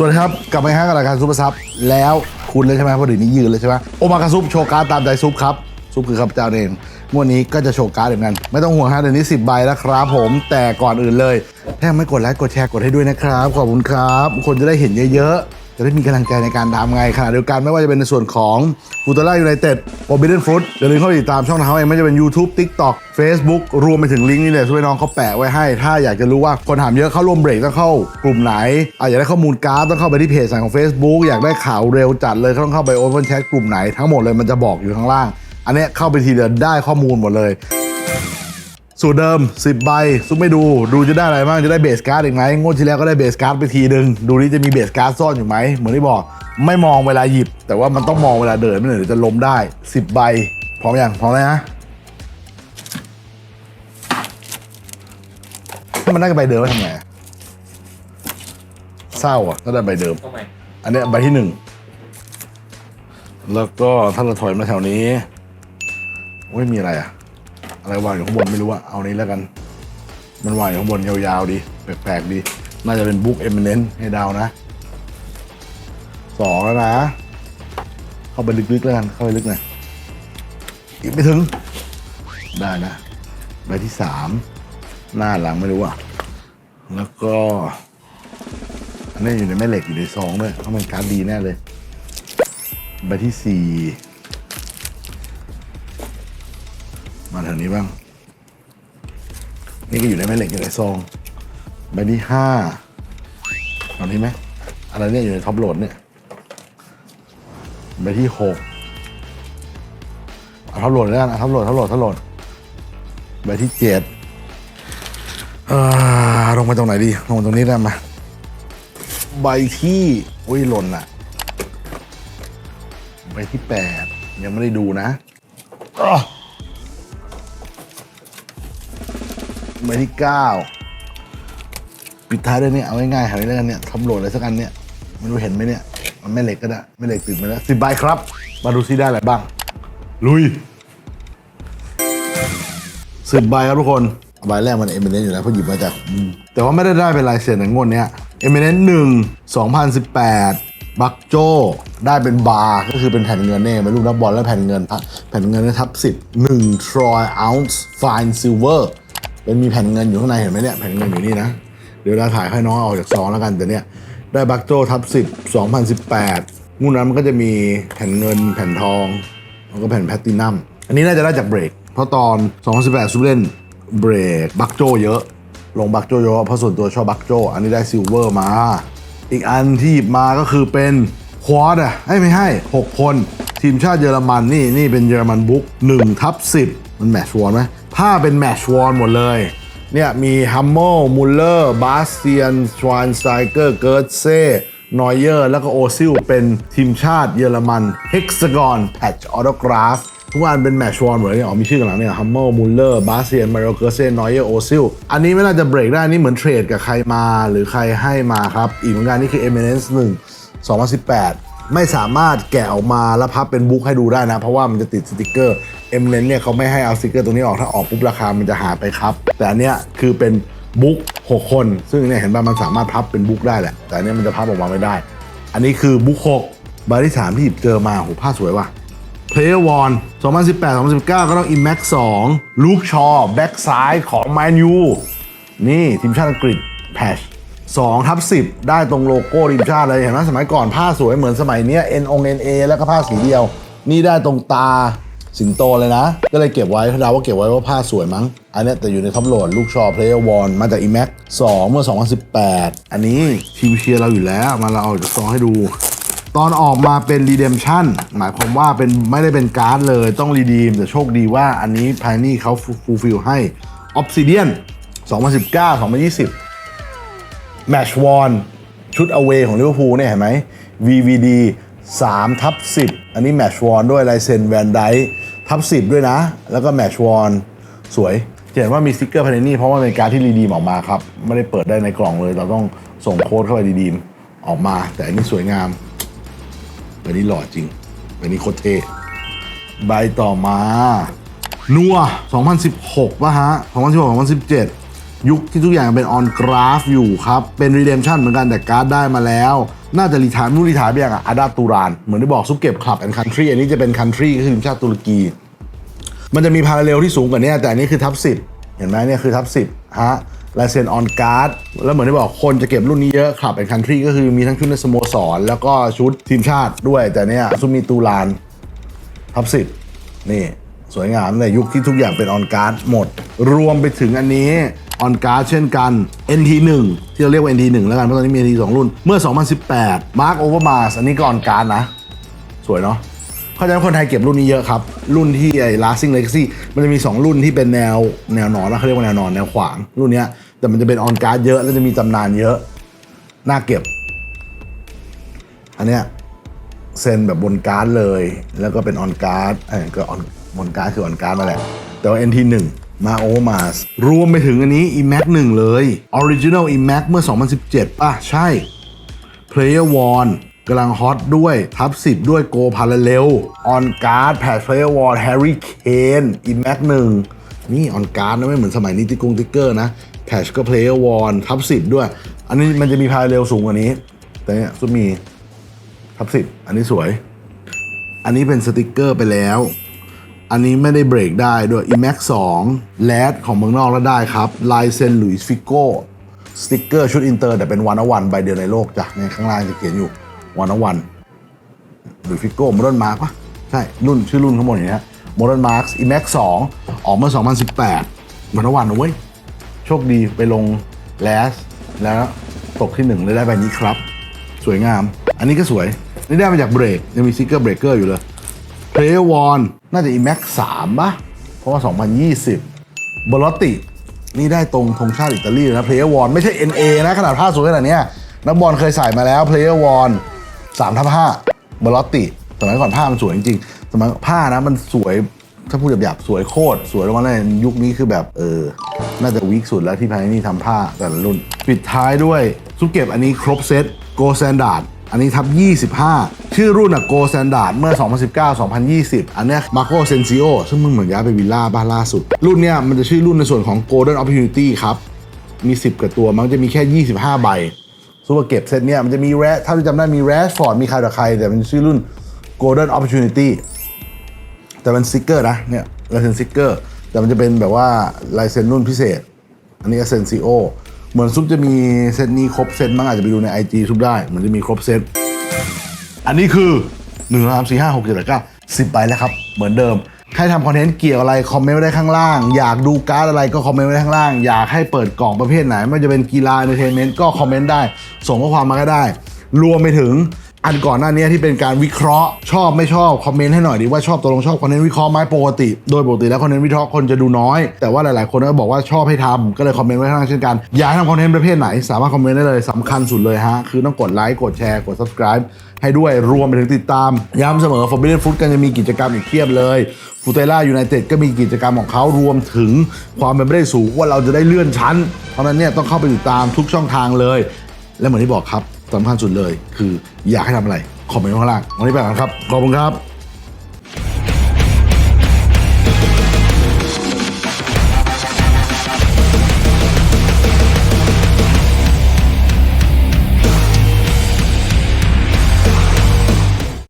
สวัสดีครับ กลับมาอีกครั้งกับรายการซุปเปอร์ซับแล้วคุณเลยใช่ไหมเพราะเดี๋ยวนี้ยืนเลยใช่ไหมโอมากาซุปโชว์การ์ดตามใจซุปครับ ซุปคือข้าพเจ้าเองงวดนี้ก็จะโชว์การ์ดเหมือนกัน ไม่ต้องห่วงฮะเดี๋ยวนี้ 10 ใบแล้วครับผมแต่ก่อนอื่นเลยถ้าไม่กดไลค์กดแชร์กดให้ด้วยนะครับขอบคุณครับ คนจะได้เห็นเยอะๆ จะได้มีกำลังใจในการทำไงขณะเดียวกันไม่ว่าจะเป็นในส่วนของฟูต a ล่ายูไนเต็ดโอเบเดนฟุตอย่าลืมเข้าไปติดตามช่องทางเองไม่ว่าจะเป็น YouTube TikTok Facebook รวมไปถึงลิงก์นี่เลยช่วยน้องเขาแปะไว้ให้ ถ้าอยากจะรู้ว่าคนถามเยอะเข้าร่วมเบรกต้องเข้ากลุ่มไหนอะอยากได้ข้อมูลการ์ดต้องเข้าไปที่เพจสั่งของ Facebook อยากได้ข่าวเร็วจัดเลยก็ต้องเข้าไปโอเพนแชทกลุ่มไหนทั้งหมดเลยมันจะบอกอยู่ข้างล่าง อันนี้เข้าไปทีเดียวได้ข้อมูลหมดเลย สูตรเดิม 10 ใบ ซุปไม่ดู ดูจะได้อะไรบ้าง จะได้เบสการ์ดอีกไหมงวดที่แล้วก็ได้เบสการ์ดไปทีหนึ่งดูนี่จะมีเบสการ์ดซ่อนอยู่ไหม เหมือนที่บอก ไม่มองเวลาหยิบ แต่ว่ามันต้องมองเวลาเดินไม่งั้นเดี๋ยวจะล้มได้ 10 ใบ พร้อมยังพร้อมแล้วนะถ้ามันได้กับใบเดิมแล้วทำไงอะเศร้าอะถ้าได้ใบเดิม ทำไมอันเนี้ยใบที่หนึ่ง แล้วก็ถ้าเราถอยมาแถวนี้ไม่มีอะไรอะ อะไรวางอยู่ข้างบนไม่รู้อะเอานี้แล้วกัน มันวางอยู่ข้างบนยาวๆดีแปลกๆดี น่าจะเป็นบุ๊กเอมเนนให้ดาวนะสองแล้วนะ เข้าไปลึกๆแล้วกัน เข้าไปลึกหน่อยอีกไม่ถึง ได้นะใบที่สามหน้าหลังไม่รู้อะแล้วก็ อันนี้อยู่ในแม่เหล็กอยู่ในซองด้วยเขาะมันการ์ดดีแน่เลย ใบที่สี่ มาทางนี้บ้าง นี่ก็อยู่ในแม่เหล็กอยู่ในซองใบที่ห้าเอานี้ไหมอะไรเนี่ยอยู่ในท็อปโหลดเนี่ยใบที่หกเอาท็อปโหลดแล้วกันเอาท็อปโหลดท็อปโหลดท็อปโหลดใบที่เจ็ดเออลงไปตรงไหนดีลงตรงนี้ได้ไหมใบที่อุ้ยหล่นอะใบที่แปดยังไม่ได้ดูนะ ใบที่เก้าปิดท้ายด้วยเนี่ยเอาง่ายๆหาเรื่องเนี่ยทำโหลดอะไรสักอันเนี่ยไม่รู้เห็นไหมเนี่ย มันไม่เหล็กก็ได้ไม่เหล็กติดมาแล้วสิบใบครับ มาดูซิได้อะไรบ้าง ลุยสิบใบครับทุกคนใบแรกมันเอเมเนนอยู่แล้วเพราะหยิบมาจาก แต่ว่าไม่ได้ได้เป็นลายเซ็นในงวดเนี้ยเอเมเนนหนึ่งสองพันสิบแปดบักโจได้เป็นบาร์ก็คือเป็นแผ่นเงินเนี่ยเป็นรูปนักบอลและแผ่นเงิน แผ่นเงินทับสิบหนึ่งทรอยออนซ์ฟายซิลเวอร์ เป็นมีแผ่นเงินอยู่ข้างในเห็นไหมเนี่ยแผ่นเงินอยู่นี่นะ เดี๋ยวเราถ่ายให้น้องเอาอกจากซองแล้วกันแต่เนี่ยได้บักโจทับสิบสองพันสิบแปดงวดนั้นมันก็จะมีแผ่นเงินแผ่นทองแล้วก็แผ่นแพตตินัมอันนี้น่าจะได้จากเบรก เพราะตอน 2018ซูเปอร์เล่นเบรกบักโจเยอะ ลงบักโจเยอะเพราะส่วนตัวชอบบักโจ อันนี้ได้ซิลเวอร์มา อีกอันที่หยิบมาก็คือเป็นควอดอะไอ้ไม่ให้ 6 คน ทีมชาติเยอรมันนี่นี่เป็นเยอรมันบุ๊ก1ทับ10 มันแมชวอนไหม ผ้าเป็นแมชวอนหมดเลยเนี่ยมีฮัมเมลมุลเลอร์บาสเซียนชวานไซเกอร์เกิร์ตเซ่นอยเยอร์ แล้วก็โอซิลเป็นทีมชาติเยอรมันเฮกซากอนแพ t ออโตกราฟทุกอันเป็นแมชวอนหมดเลยเนี่ยอ๋อมีชื่อกันหลังเนี่ยฮัมเมลมุลเลอร์บาสเซียนมาริโอเกิร์เซ่นอยเยอร์โอซิลอันนี้ไม่น่าจะเบรกได้อันนี่เหมือนเทรดกับใครมาหรือใครให้มาครับ อีกเหมือนกันนี่คือ Eminence 1 2018 ไม่สามารถแกะออกมาแล้วพับเป็นบุ๊กให้ดูได้นะ เพราะว่ามันจะติดสติกเกอร์ เอ็มเลนเนี่ยเขาไม่ให้เอาสติกเกอร์ตรงนี้ออกถ้าออกปุ๊บราคามันจะหายไปครับ แต่อันเนี้ยคือเป็นบุ๊ก6คน ซึ่งเนี่ยเห็นป่ะมันสามารถพับเป็นบุ๊กได้แหละ แต่อันเนี้ยมันจะพับออกมาไม่ได้ อันนี้คือบุ๊ก6ใบที่3ที่หยิบเจอมาโหผ้าสวยว่ะ Player One 2018 2019 ก็ต้อง Impact 2ลูกชอแบ็กซ้ายของ Man U นี่ทีมชาติอังกฤษแพช2ทับ10 ได้ตรงโลโก้ทีมชาติเลยเห็นไหมสมัยก่อนผ้าสวยเหมือนสมัยเนี้ย N O N A แล้วก็ผ้าสีเดียว นี่ได้ตรงตา สิงโตเลยนะ ก็เลยเก็บไว้เดาว่าเก็บไว้ว่าผ้าสวยมั้ง อันนี้แต่อยู่ในท็อปโหลดลูกชอ Player One มาจาก iMac 2 เมื่อ 2018 อันนี้ทีมเชียร์เราอยู่แล้วมาเราเอาจากซองให้ดู ตอนออกมาเป็น Redemption หมายความว่าเป็นไม่ได้เป็นการ์ดเลยต้องรีดีม แต่โชคดีว่าอันนี้ภายนี่เขาฟูลฟิลให้ Obsidian 2019 2020 Match Won ชุด away ของลิเวอร์พูลเนี่ยเห็นไหม VVD 3ทับ10 อันนี้ Match Won ด้วยลายเซ็นแวนไดทั บสิบด้วยนะ แล้วก็แมชวอนสวยเห็นว่ามีสติกเกอร์ภายในนี่เพราะว่าเป็นการที่รีดีมออกมาครับ ไม่ได้เปิดได้ในกล่องเลย เราต้องส่งโค้ดเข้าไปรีดีมออกมา แต่อันนี้สวยงามอันนี้หล่อจริงอันนี้โคตรเท่ใบต่อมา นัว 2016ป่ะฮะ 2016 2017 ยุคที่ทุกอย่างเป็นออนกราฟอยู่ครับ เป็นรีเดมชันเหมือนกันแต่การ์ดได้มาแล้ว น่าจะรีทายนู่นรีทายไปยังอะอาดาตูราน เหมือนที่บอกซุปเก็บคลับแอนด์คันทรีอันนี้จะเป็นคันทรีก็คือทีมชาติตุรกี มันจะมีพาราเรลที่สูงกว่านี้แต่อันนี้คือทับสิบเห็นไหมเนี่ยคือทับสิบฮะลายเซ็นออนการ์ดแล้วเหมือนที่บอกคนจะเก็บรุ่นนี้เยอะคลับแอนด์คันทรีก็คือมีทั้งชุดในสโมสร แล้วก็ชุดทีมชาติด้วยแต่เนี่ยซุมมีตูรานทับสิบนี่สวยงามในยุคที่ทุกอย่างเป็นออนการ์ดหมด รวมไปถึงอันนี้ ออนการ์ดเช่นกัน NT1 ที่เราเรียกว่า NT1 แล้วกัน เพราะตอนนี้มี NT สองรุ่น เมื่อ 2018 Mark Overmars อันนี้ก็ออนการ์ดนะ สวยเนาะเข้าใจว่าคนไทยเก็บรุ่นนี้เยอะครับ รุ่นที่ไอ้ Lasting Legacy มันจะมี 2 รุ่นที่เป็นแนวแนวนอนแล้วเขาเรียกว่าแนวนอนแนวขวาง รุ่นเนี้ยแต่มันจะเป็นออนการ์ดเยอะแล้วจะมีตำนานเยอะน่าเก็บ อันเนี้ยเซ็นแบบบนการ์ดเลย แล้วก็เป็นออนการ์ดเออก็ออนบนการ์ดคือออนการ์ดมาแหละแต่ว่า NT1 มาโอมาสรวมไปถึงอันนี้ EMAX 1เลย Original EMAX เมื่อ 2017 ป่ะ ใช่ Player One กำลังฮอตด้วย ทับ 10 ด้วย Go Parallel On Guard Patch Player One Harry Kane EMAX 1นี่ On Guard นะไม่เหมือนสมัยนี้ติ๊กงติ๊กเกอร์นะ Patch ก็ Player One ทับ 10 ด้วย อันนี้มันจะมี Parallel สูงกว่านี้ แต่เนี่ยซุมีทับสิบอันนี้สวย อันนี้เป็นสติกเกอร์ไปแล้ว อันนี้ไม่ได้เบรกได้ด้วย IMAX 2แลดของเมืองนอกแล้วได้ครับลายเซ็นหลุยส์ฟิโก้สติกเกอร์ชุดอินเตอร์แต่เป็นวันอวันใบเดียวในโลกจ้ะในข้างล่างจะเขียนอยู่วันอวันหลุยส์ฟิโก้โมเดิร์นมาร์กปะใช่ รุ่นชื่อรุ่นข้างบนอย่างเงี้ยโมเดิร์นมาร์กอิมแม็กสองออกเมื่อ 2018วันวันนะเว้ย โชคดีไปลงแลสแล้วตกที่หนึ่งเลยได้ใบนี้ครับ สวยงาม อันนี้ก็สวย นี่ได้มาจากเบรกยังมีซิกเกอร์เบรกเกอร์อยู่เลย p l a y e r One น่าจะ IMAX 3ปะเพราะว่า 2020บอลติ นี่ได้ตรงธงชาติอิตาลีนะ p l a y e r One ไม่ใช่ NA นะ ขนาดผ้าสวยขนาดนี้นักบอลเคยใส่มาแล้ว p l a y e r One 3ทับ5บอลติสมัยก่อนผ้ามันสวยจริงๆสมัยผ้านะมันสวยถ้าพูดหยาบๆสวยโคตร สวยแลงมาเลยยุคนี้คือแบบเออ น่าจะวีคสุดแล้วที่ภายนี่ทำผ้าแต่ละรุ่น ปิดท้ายด้วยซุปเก็บอันนี้ครบเซตโกแ a นดาร์ด อันนี้ทับ 25 ชื่อรุ่นอะโก s แ a นดาร์ดเมื่อ 2019-2020 อันเนี้ยมาโ o เซนซิโอซึ่งมึงเหมือนย้ายไปวิลล่าบ้านล่าสุด รุ่นเนี้ยมันจะชื่อรุ่นในส่วนของ Golden Opportunity ครับ มี 10กว่าตัวมันจะมีแค่ 25 ใบซูเปอร์เก็บเซตเนี้ยมันจะมีแรถ้าจำได้มีแรชฟอร์ดมีใครต่อใคร แต่มันชื่อรุ่น Golden Opportunity แต่เป็นสติกเกอร์นะเนี่ยลายเซ็นสติกเกอร์แต่มันจะเป็นแบบว่าลายเซ็นรุ่นพิเศษ อันนี้เซนซิโอ เหมือนซุปจะมีเซตนี้ครบเซตมั้งอาจจะไปดูใน IG ซุปได้เหมือนจะมีครบเซตอันนี้คือ1 2 3 4 5 6 7 8 9 10ใบแล้วครับ เหมือนเดิมใครทำคอนเทนต์เกี่ยวอะไร คอมเมนต์ไว้ได้ข้างล่าง อยากดูการ์ดอะไรก็คอมเมนต์ไว้ได้ข้างล่าง อยากให้เปิดกล่องประเภทไหนไม่ว่าจะเป็นกีฬาเอนเตอร์เทนเมนต์ก็คอมเมนต์ได้ ส่งข้อความมาก็ได้ รวมไปถึง อันก่อนหน้านี้ที่เป็นการวิเคราะห์ ชอบไม่ชอบคอมเมนต์ให้หน่อยดีว่าชอบตัวลงชอบคอนเทนต์วิเคราะห์ไหมปกติ โดยปกติแล้วคอนเทนต์วิเคราะห์คนจะดูน้อย แต่ว่าหลายๆ คนก็บอกว่าชอบให้ทำก็เลยคอมเมนต์ไว้ข้างล่างเช่นกัน อยากให้ทำคอนเทนต์ประเภทไหน สามารถคอมเมนต์ได้เลยสำคัญสุดเลยฮะคือต้องกดไลค์กดแชร์กด subscribe ให้ด้วยรวมไปถึงติดตาม ย้ำเสมอ Forbidden Food กันจะมีกิจกรรมอีกเพียบเลยฟูเตล่ายูไนเต็ดก็มีกิจกรรมของเขารวมถึงความเป็นไปได้สูงว่าเราจะได้เลื่อนชั้น เพราะฉะนั้นเนี่ยต้องเข้าไปติดตามทุกช่องทางเลย และเหมือนที่บอกครับ สำคัญสุดเลย คืออยากให้ทำอะไรคอมเมนต์ข้างล่างวันนี้ไปก่อนครับขอบคุณครับ